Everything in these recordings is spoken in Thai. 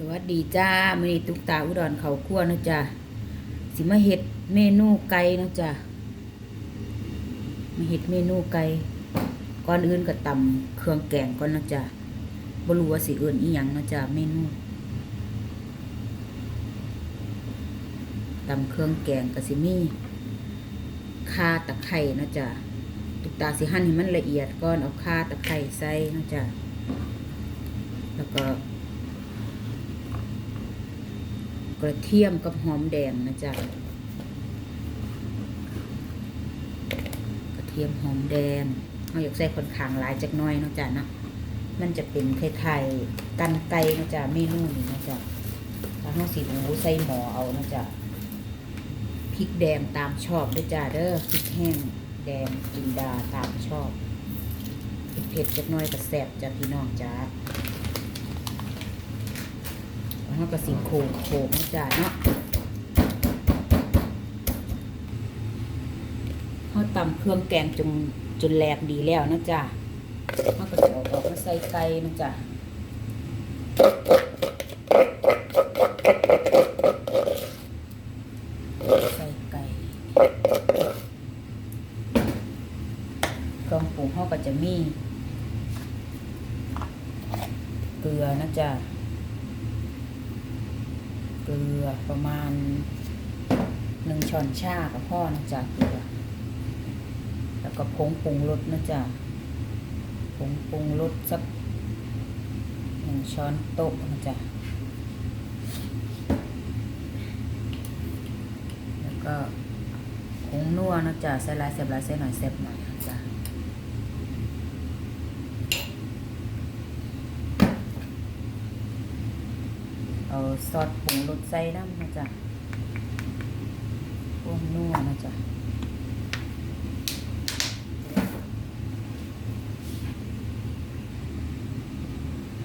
สวัสดีจ้ามือนี้ตุกตาอุดรเขาคั่วนาะจ้าสิมาเฮ็ดเมนูไก่นาะจ้ามาเฮ็ดเมนูไก่ก่อนอื่นก็ตำเครื่องแกงก่อนนาะจ้าบรูว่าสิเอิ้นอีหยังนาะจ้าเมนูตำเครื่องแกงก็สิมีข่าตะไคร้เนาะจ้าตุกตาสิหั่นให้มันละเอียดก่อนเอาข่าตะไคร้ใส่นาะจ้าแล้วก็ ก ระเทียมกับหอมแดงนะจ๊ะกระเทียมหอมแดงเราอยากใส่คนขางหลายจักน้อยนะจ๊ะนะมันจะเป็นไทยๆกันไก่เนะจ๊ะเมนูนี้นะจ๊ะถ้าเราสิอูใส่หมอเอานะจ๊ะพริกแดงตามชอบด้วยจ้ะเด้อพริกแห้งแดงจินดาตามชอบเผ็ดๆจักน้อยก็แซ่บจ้ะพี่น้องจ้า เราก็สีโขกโขกนะจ๊ะเนาะเขาตำเครื่องแกงจนจนแหลกดีแล้วนะจ๊ะเขาก็จะเอาออกมาใส่ไก่นะจ๊ะใส่ไก่เครื่องปรุงเขาก็จะมีเกลือนะจ๊ะ เกลือประมาณหนึ่งช้อนชากับพ่อนะจ๊ะเกลือ แล้วก็ผงปรุงรสนะจ๊ะผงปรุงรสสักหนึ่งช้อนโต๊ะนะจ๊ะแล้วก็ผงนัวนะจ๊ะใส่ลายเสียบลายใส่หน่อยเสียบหน่อยนะจ๊ะ เอาซอสปรุงรสใส่น้ำนะจ๊ะพวกนัวนะจ๊ะ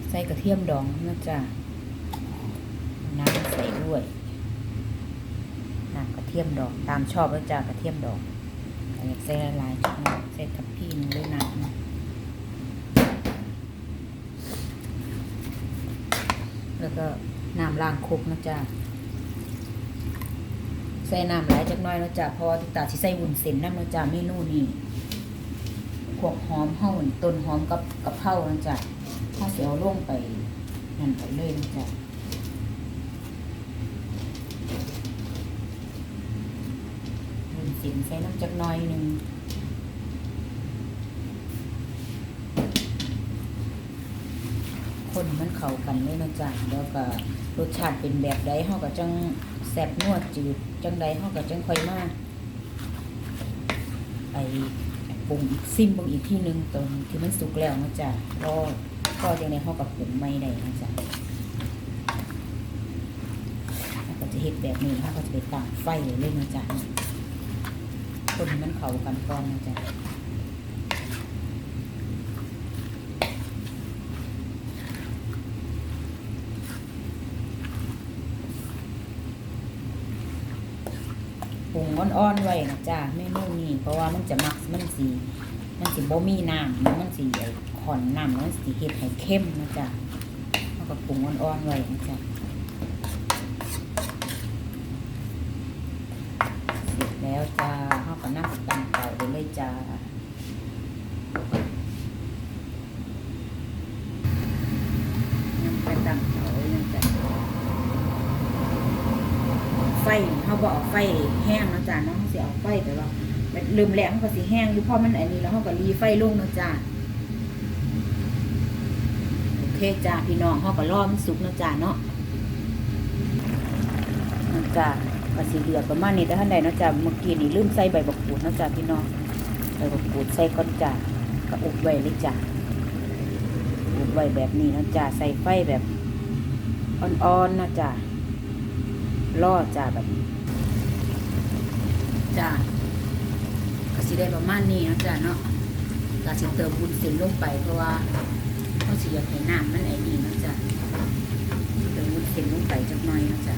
ใส่กระเทียมดองนะจ๊ะน้ำใส่ด้วยน้ำกระเทียมดองตามชอบแล้วจ้ะกระเทียมดองอันนี้ใส่ละลายจักหน่อยใส่ทับพี่หนึงด้วยน้ำนะแล้วก็ น้ำล้างคุกนะจ๊ะใส่น้ำหลายจักน้อยนะจ๊ะเพราะว่าติตาสิใส่วุ้นเส้นน้ำนะจ๊ะเมนูนี้พวกหอมเห่าต้นหอมกับกับเผานะจ๊ะถ้าเสียวลงไปนั่นไปเลยนะจ๊ะวุ้นเส้นใส่น้ำจักน้อยหนึ่ง คนมันเข้ากันเลยนะจ๊ะแล้วก็รสชาติเป็นแบบใดเฮาก็จังแซ่บนวดจืดจังใดเฮาก็จังค่อยมาไปปรุงอีกซิมเบิ่งอีกที่หนึงตอนที่มันสุกแล้วนะจ๊ะรอก็จังไดเฮาก็ปรุงใหม่ได้นะจ๊ะก็จะเฮ็ดแบบนี้เฮาก็จะไปตั้งไฟเลยเลยนะจ๊ะคนมันเข้ากันก่อนนะจ๊ะ งอ่อนๆไว้นะจ้าเมนูนี้เพราะว่ามันจะมักมันสีมันสีบ่มีน้ำมันสีขอนน้ำมันสีเห็ดให้เข้มนะจ้าแล้วก็ปรุงอ่อนๆไว้นะจ้าเสร็จแล้วจ้าเขาก็นั่งตั้งเตาไปเลยจ้านั่งไปตั้งเตาเลยนะจ้า ไฟ เขาบอกเอาไฟแห้งนะจ้าเนาะเขาสิเอาไฟแต่ว่าลืมแหลมนก็สิแห้งอยู่เพราะมันอันนี้แล้วเขาก็รีไฟลงนะจ้าโอเคจ้าพี่น้องเขาก็รอมันสุกนะจ้าเนาะนาะจ้าก็สิเหลือประมาณนี้แต่ท่านใดนาะจ้าเมื่อกี้นี่ลืมใส่ใบบักกูดนาะจ้าพี่น้องใบบักกูดใส่ก่อนจ้าก็อบไว้เลยจ้าอบไว้แบบนี้นาะจ้าใส่ไฟแบบอ่อนๆนะจ้าล่อจ้าแบบ จ้าก็สิได้ประมาณนี้เนาะจ้าเนาะก็สิเติมบุญเส้นลงไปเพราะว่าเขาสิอยากให้น้ำมันไอ้นี่เนาะจ้าเติมบุญเส้นลงไปจักหน่อยเนาะจ้า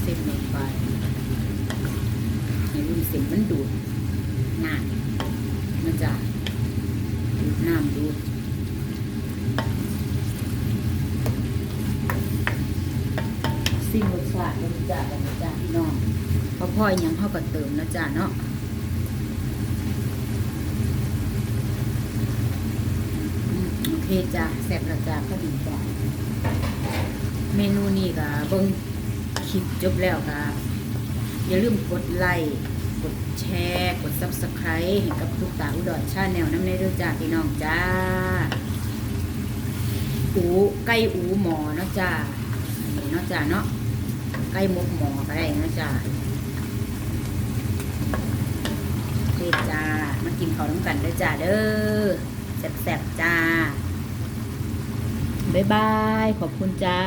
เส้นลงไปให้บุญเส้นมันดูดน้ำนะจ๊ะ น้ำดูดสิ่งรสชาติเลยจ้ะกันนะจ๊ะพี่น้องพอพ่ออีหยังเข้าก็เติมนะจ๊ะเนาะโอเคจ้ะแซ่บละจ้ะพอดีจ้ะเมนูนี้ก็เบิ่งคลิปจบแล้วก็อย่าลืมกดไลค์ กดแชร์ กด Subscribe ให้กับลูกตาอุดรชาแนลน้ำในเด้องจ้าพี่น้องจ้า อูไก่อูหมอเนาะจ้านี่เนาะจ้าเนาะไก่มกหมอก็ได้เนาะจ้าเจ้า มากินข้าวน้ำกันเด้อจ้าเด้อแซ่บๆจ้าบ๊ายบาย ขอบคุณจ้า